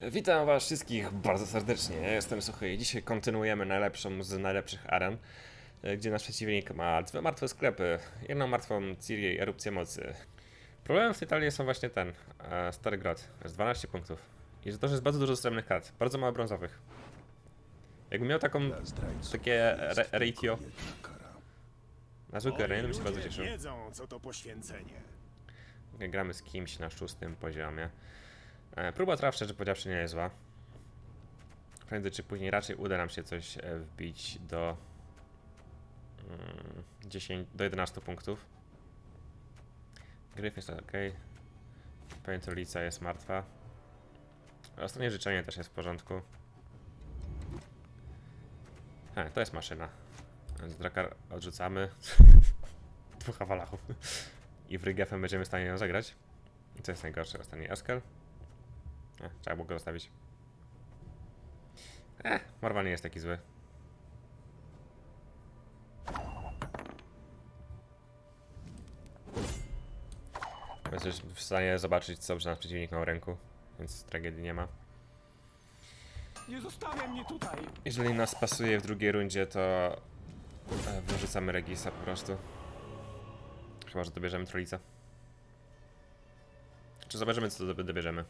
Witam was wszystkich bardzo serdecznie, ja jestem Suchy i dzisiaj kontynuujemy najlepszą z najlepszych aren, e, gdzie nasz przeciwnik ma dwie martwe sklepy, jedną martwą Cirię i erupcję mocy. Problemem w tej talii są właśnie ten, e, Stary Grot, jest 12 punktów i że to, że jest bardzo dużo srebrnych kart, bardzo mało brązowych. Jakbym miał taką, takie re ratio na zwykłe areny, bym się bardzo cieszył. wiedzą, co to poświęcenie. Gramy z kimś na szóstym poziomie. E, Próba traw, szczerze powiedziawszy, nie jest zła. Prędzej czy później raczej uda nam się coś e, wbić do mm, 10, do 11 punktów. Gryf jest ok. Pętolica jest martwa. Ostatnie życzenie też jest w porządku. He, to jest maszyna. Więc Drakar odrzucamy. Dwóch awalachów. I w Rygefem będziemy w stanie ją zagrać. Co jest najgorsze? Ostatni Eskel. E, trzeba było go zostawić. Eh, Morwan nie jest taki zły. Jesteś w stanie zobaczyć, co nasz przeciwnik ma w ręku, więc tragedii nie ma. Nie zostawiaj mnie tutaj! Jeżeli nas pasuje w drugiej rundzie, to e, wyrzucamy Regisa po prostu. Chyba, że dobierzemy Trolicę. Czy zobaczymy, co dob- dobierzemy.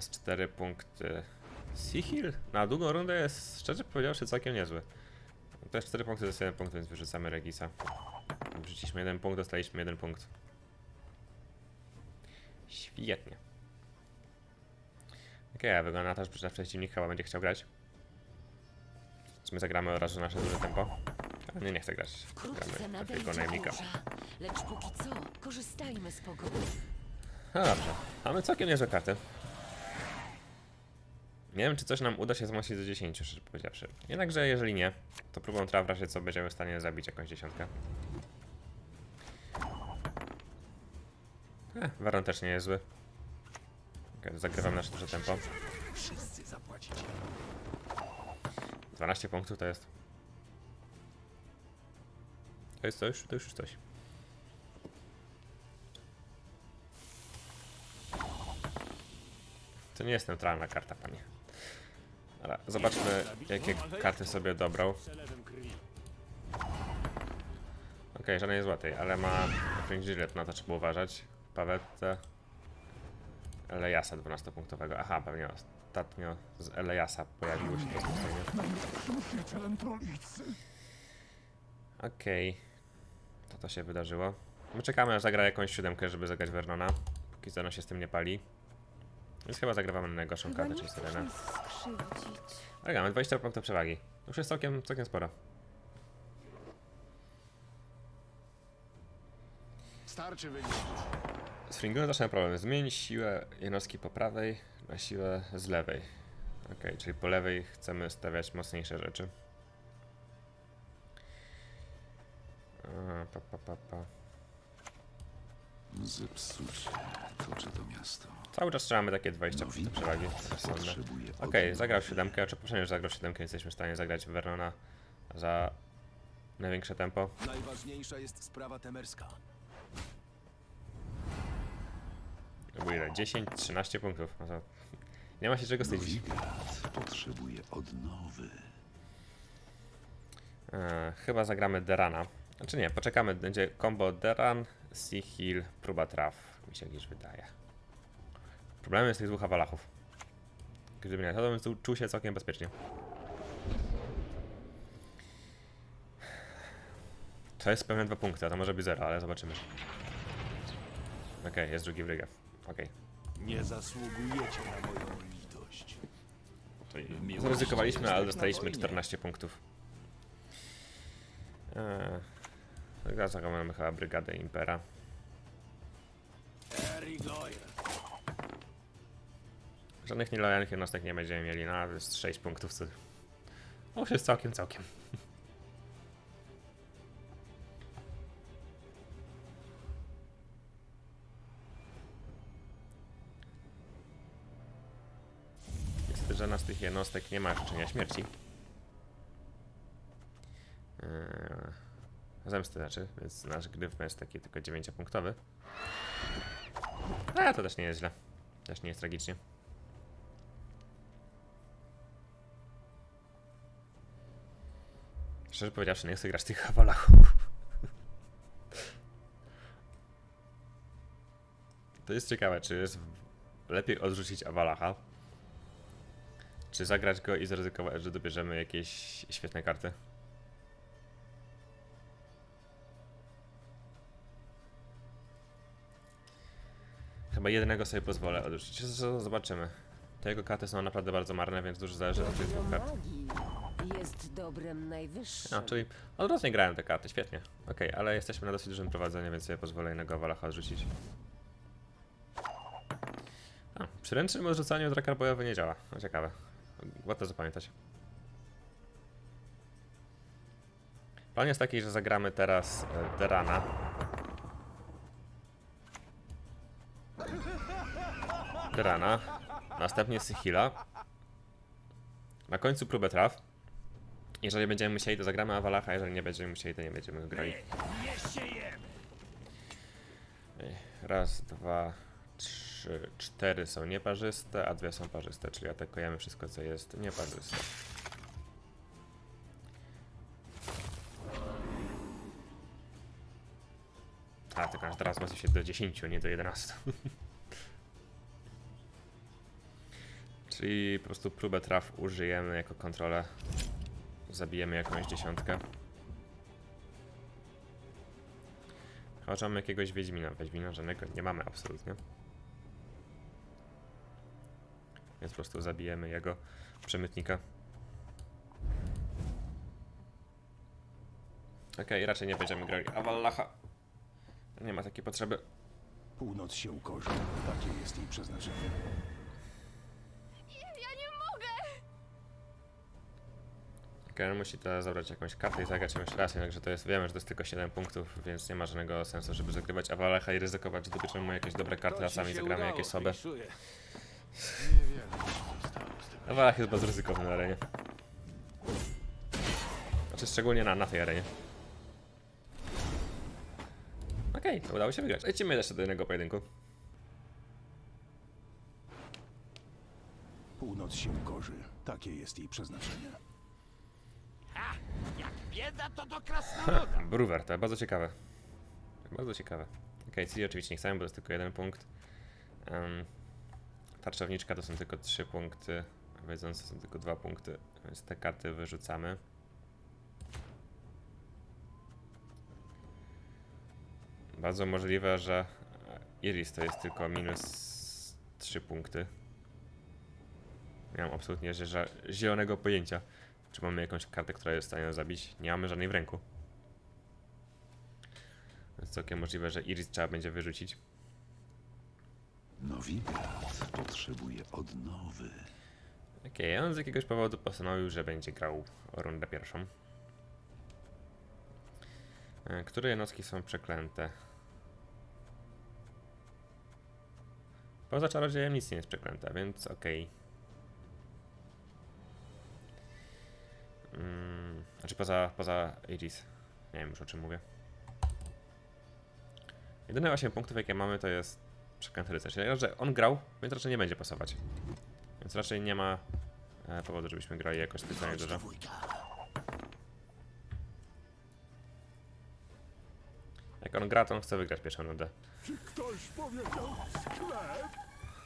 Z 4 punkty. Sihil na długą rundę jest, szczerze powiedziawszy, całkiem niezły. To jest 4 punkty, to jest 1 punkt, więc wyrzucamy Regisa. Wrzuciliśmy jeden punkt, dostaliśmy jeden punkt. Świetnie. Okej, okay, wygląda na to, że nasz przeciwnik chyba będzie chciał grać. Czy my zagramy od razu nasze duże tempo? Ale nie, nie chcę grać. Wkrótce Gramy nadejdzie najemnika. lecz póki co korzystajmy z pogody. No dobrze, mamy całkiem niezłe karty. Nie wiem, czy coś nam uda się wzmocnić do 10, szczerze powiedziawszy. Jednakże jeżeli nie, to próbą traw raczej co będziemy w stanie zabić jakąś dziesiątkę. Eh, Waron też nie jest zły. Okay, zagrywam nasze duże tempo. Wszyscy zapłacicie. 12 punktów to jest. To jest coś, to już coś. To nie jest neutralna karta, panie. Dobra, zobaczmy, jakie karty sobie dobrał. Okej, żadnej złotej, ale ma Fringe Gillette, na to trzeba uważać. Pawetę. Elejasa 12-punktowego. Aha, pewnie ostatnio z Elejasa pojawiło się to trolicy. Okej. To to się wydarzyło. My czekamy aż zagra jakąś siódemkę, żeby zagrać Vernona. Póki co się z tym nie pali. Więc chyba zagrywamy na najgorszą Chyba kartę, czyli skrzywdzić. Ale mamy 20 punktów przewagi. Już jest całkiem, całkiem sporo. Starczy. Z Fringunem zaczyna problem. Zmień siłę jednostki po prawej na siłę z lewej. Ok, czyli po lewej chcemy stawiać mocniejsze rzeczy. A, pa, pa, pa, pa. Zepsucie toczy to miasto. Cały czas trzymamy takie 20 punktów Nowinka przewagi. Okej, odnowy. zagrał siódemkę, czy poprzednio już zagrał siódemkę, jesteśmy w stanie zagrać Vernona za największe tempo. Najważniejsza jest sprawa temerska. Było ile? 10, 13 punktów. No to nie ma się czego wstydzić. Potrzebuje odnowy. E, chyba zagramy Derana. Znaczy nie, poczekamy, będzie combo Deran, Sihil, próba traw. Mi się gdzieś wydaje. Problemem jest tych dwóch awalachów. Gdyby nie, to bym czu- czuł się całkiem bezpiecznie. To jest pewnie dwa punkty, a to może być zero, ale zobaczymy. Okej, jest drugi wrygew. Okej. Nie zasługujecie na moją litość. Okay. Zaryzykowaliśmy, ale dostaliśmy 14 punktów. Eee, teraz mamy chyba Brygadę Impera. Żadnych nielojalnych jednostek nie będziemy mieli, no ale jest 6 punktów, co... No już jest całkiem, całkiem. Niestety żadna z tych jednostek nie ma życzenia śmierci. Eee, zemsty znaczy, więc nasz gryf jest taki tylko 9-punktowy. A, to też nie jest źle. Też nie jest tragicznie. Szczerze powiedziawszy, nie chcę grać tych Hawalachów. To jest ciekawe, czy jest lepiej odrzucić Awalacha, czy zagrać go i zaryzykować, że dobierzemy jakieś świetne karty. Chyba jednego sobie pozwolę odrzucić. Zobaczymy. Te jego karty są naprawdę bardzo marne, więc dużo zależy od tych dwóch kart. jest dobrem najwyższym. A, czyli odwrotnie grałem te karty, świetnie. Okej, ale jesteśmy na dosyć dużym prowadzeniu, więc sobie pozwolę jednego Awalacha odrzucić. A, przy ręcznym odrzucaniu drakar bojowy nie działa. No, ciekawe. Warto zapamiętać. Plan jest taki, że zagramy teraz e, Derana. Derana. Następnie Sychila. Na końcu próbę traf. Jeżeli będziemy musieli, to zagramy Awalacha, jeżeli nie będziemy musieli, to nie będziemy grali. Raz, dwa, trzy, cztery są nieparzyste, a dwie są parzyste, czyli atakujemy wszystko, co jest nieparzyste. A, tylko teraz wzmocni się do 10, nie do 11. Czyli po prostu próbę traf użyjemy jako kontrolę. Zabijemy jakąś dziesiątkę. Że mamy jakiegoś Wiedźmina. Wiedźmina żadnego nie mamy absolutnie. Więc po prostu zabijemy jego przemytnika. Okej, raczej nie będziemy grali Awallacha. Nie ma takiej potrzeby. Północ się ukorzy. Takie jest jej przeznaczenie. Ken musi teraz zabrać jakąś kartę i zagrać ją jeszcze raz, jednakże to jest, wiemy, że to jest tylko 7 punktów, więc nie ma żadnego sensu, żeby zagrywać Awalacha i ryzykować, że dobierzemy mu jakieś dobre karty, a sami zagramy jakieś słabe. Awalach jest bardzo ryzykowny na arenie. Znaczy szczególnie na, na tej arenie. Okej, to udało się wygrać. Lecimy jeszcze do jednego pojedynku. Północ się ukorzy. Takie jest jej przeznaczenie. Brewer, to bardzo ciekawe. Bardzo ciekawe. Okej, okay, oczywiście nie chcemy, bo to jest tylko jeden punkt. Um, tarczowniczka to są tylko trzy punkty, wiedzące są tylko dwa punkty, więc te karty wyrzucamy. Bardzo możliwe, że Iris to jest tylko minus 3 punkty. Mam absolutnie zie- zielonego pojęcia. Czy mamy jakąś kartę, która jest w stanie zabić? Nie mamy żadnej w ręku. Więc całkiem możliwe, że Iris trzeba będzie wyrzucić. Nowigrad potrzebuje odnowy. Okej, on z jakiegoś powodu postanowił, że będzie grał rundę pierwszą. E, Które jednostki są przeklęte? Poza czarodziejem nic nie jest przeklęte, więc okej. Mm, znaczy poza, poza Iris. Nie wiem już o czym mówię. Jedyne 8 punktów jakie mamy to jest przeklęty rycerz. Ja, że on grał, więc raczej nie będzie pasować. Więc raczej nie ma e, powodu, żebyśmy grali jakoś specjalnie dużo. Jak on gra, to on chce wygrać pierwszą rundę.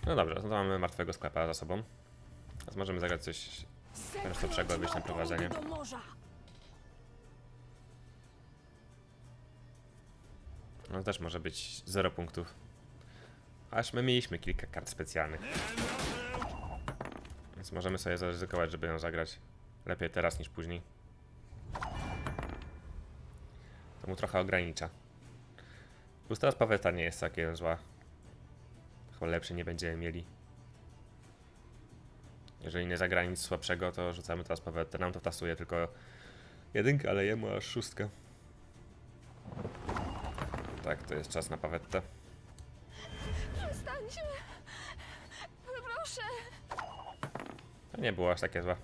No dobrze, no to mamy martwego sklepa za sobą. Teraz możemy zagrać coś prostszego, wyjść na prowadzenie. do morza. No też może być 0 punktów. Aż my mieliśmy kilka kart specjalnych. Więc możemy sobie zaryzykować, żeby ją zagrać. Lepiej teraz niż później. To mu trochę ogranicza. Plus teraz paweta nie jest całkiem zła. Chyba lepszy nie będziemy mieli. Jeżeli nie zagra nic słabszego, to rzucamy teraz pawetę. Nam to tasuje tylko jedynkę, ale jemu aż szóstkę. Tak, to jest czas na pawettę. Przestańcie. Proszę. To nie było aż takie złe.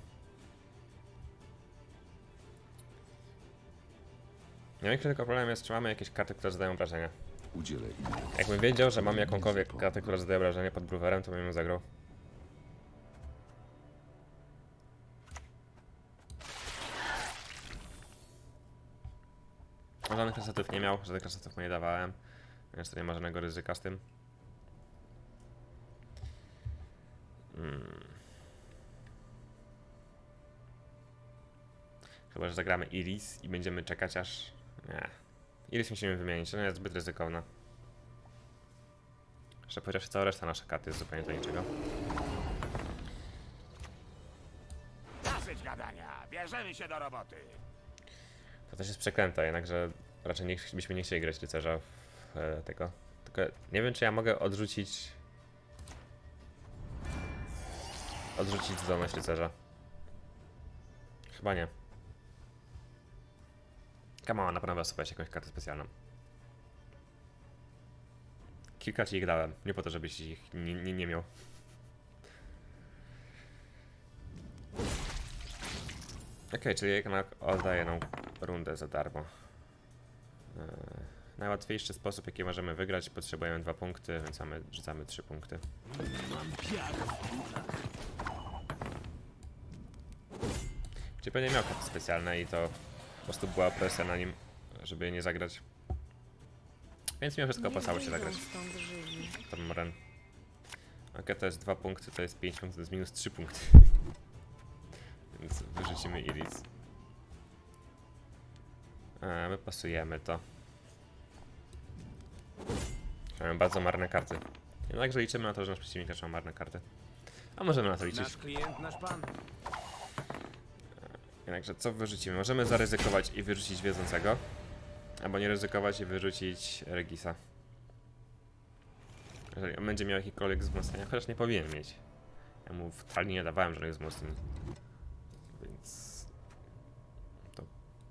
Największy tylko problem jest, czy mamy jakieś karty, które zadają. Udzielę innych. Jakbym wiedział, że mam jakąkolwiek kartę, która zadaje obrażenie pod bruwerem, to bym ją zagrał. Żadnych kasetów nie miał, żadnych kasetów mu nie dawałem, więc to nie ma żadnego ryzyka z tym. Hmm. Chyba, że zagramy Iris i będziemy czekać aż... Nie. Iris musimy wymienić, ona jest zbyt ryzykowna. Jeszcze powiedziawszy, cała reszta naszych kart jest zupełnie do niczego. Dosyć gadania, bierzemy się do roboty. Też jest przeklęte, jednakże raczej nie, byśmy nie chcieli grać rycerza w e, tego. Tylko nie wiem, czy ja mogę odrzucić... Odrzucić zdolność rycerza. Chyba nie. Kamała na pewno wysuwać jakąś kartę specjalną. Kilka ci ich dałem, nie po to, żebyś ich nie, nie, nie miał. Okej, czyli jednak oddaje nam rundę za darmo. Eee, najłatwiejszy sposób, jaki możemy wygrać, potrzebujemy dwa punkty, więc mamy, rzucamy trzy punkty. Czyli pewnie miał karty specjalne i to po prostu była presja na nim, żeby je nie zagrać. Więc mimo wszystko opłacało się zagrać. stąd żywi. Tam Ren. Okej, to jest 2 punkty, to jest 5 punktów, to jest minus 3 punkty. Więc wyrzucimy Iris. A, my pasujemy to. Mamy bardzo marne karty. Jednakże liczymy na to, że nasz przeciwnik też ma marne karty. A możemy na to liczyć. Nasz klient, nasz pan. Jednakże co wyrzucimy? Możemy zaryzykować i wyrzucić wiedzącego. Albo nie ryzykować i wyrzucić Regisa. Jeżeli on będzie miał jakiekolwiek wzmocnienia, chociaż nie powinien mieć. Ja mu w talii nie dawałem żadnych wzmocnień. Więc... To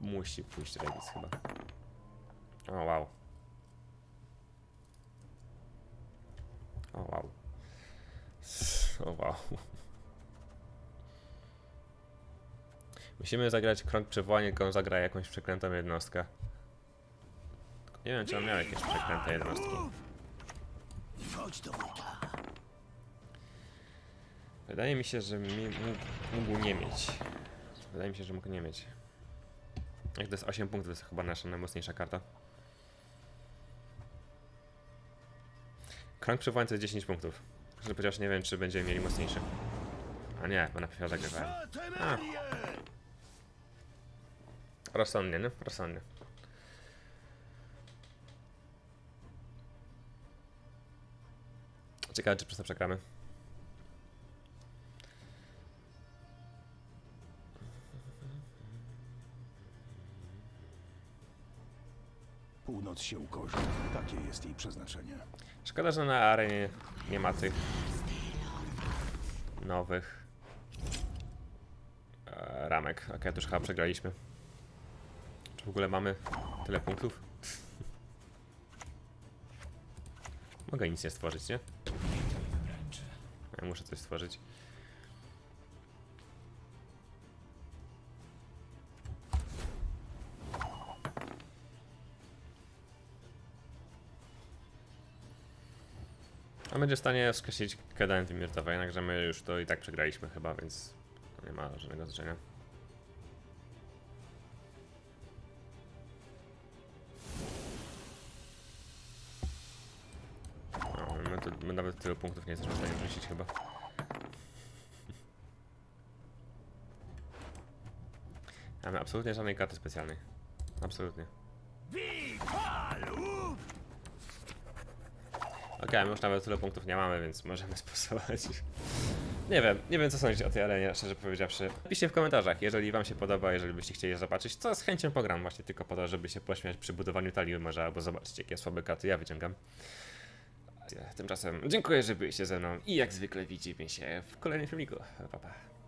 musi pójść Regis chyba. O wow. O wow. O wow. Musimy zagrać krąg przywołania, tylko on zagra jakąś przeklętą jednostkę. Tylko nie wiem, czy on miał jakieś przeklęte jednostki. Do. Wydaje mi się, że mi mógł, mógł nie mieć. Wydaje mi się, że mógł nie mieć. Jak to jest 8 punktów, to jest chyba nasza najmocniejsza karta. Krąg przywołań to jest 10 punktów. Chociaż nie wiem, czy będziemy mieli mocniejszy. A nie, bo na pewno zagrywałem. A. Rozsądnie, nie? Rozsądnie. Ciekawe, czy przez to przegramy. Północ się ukorzy. Takie jest jej przeznaczenie. Szkoda, że na arenie nie ma tych nowych e, ramek. Ok, to już chyba przegraliśmy. Czy w ogóle mamy tyle punktów? Mogę nic nie stworzyć, nie? Ja muszę coś stworzyć. A będzie w stanie skreślić Kedanty Mirtowa, jednakże my już to i tak przegraliśmy chyba, więc to nie ma żadnego znaczenia. No, my, tu, my nawet tylu punktów nie jesteśmy w stanie wrzucić chyba. Mamy absolutnie żadnej karty specjalnej. Absolutnie. Okej, już nawet tyle punktów nie mamy, więc możemy sposobować. Nie wiem, nie wiem co sądzić o tej arenie, szczerze powiedziawszy. Piszcie w komentarzach, jeżeli wam się podoba, jeżeli byście chcieli zobaczyć, to z chęcią pogram właśnie tylko po to, żeby się pośmiać przy budowaniu talii może, albo zobaczyć jakie słabe karty ja wyciągam. Tymczasem dziękuję, że byliście ze mną i jak zwykle widzimy się w kolejnym filmiku. Pa, pa.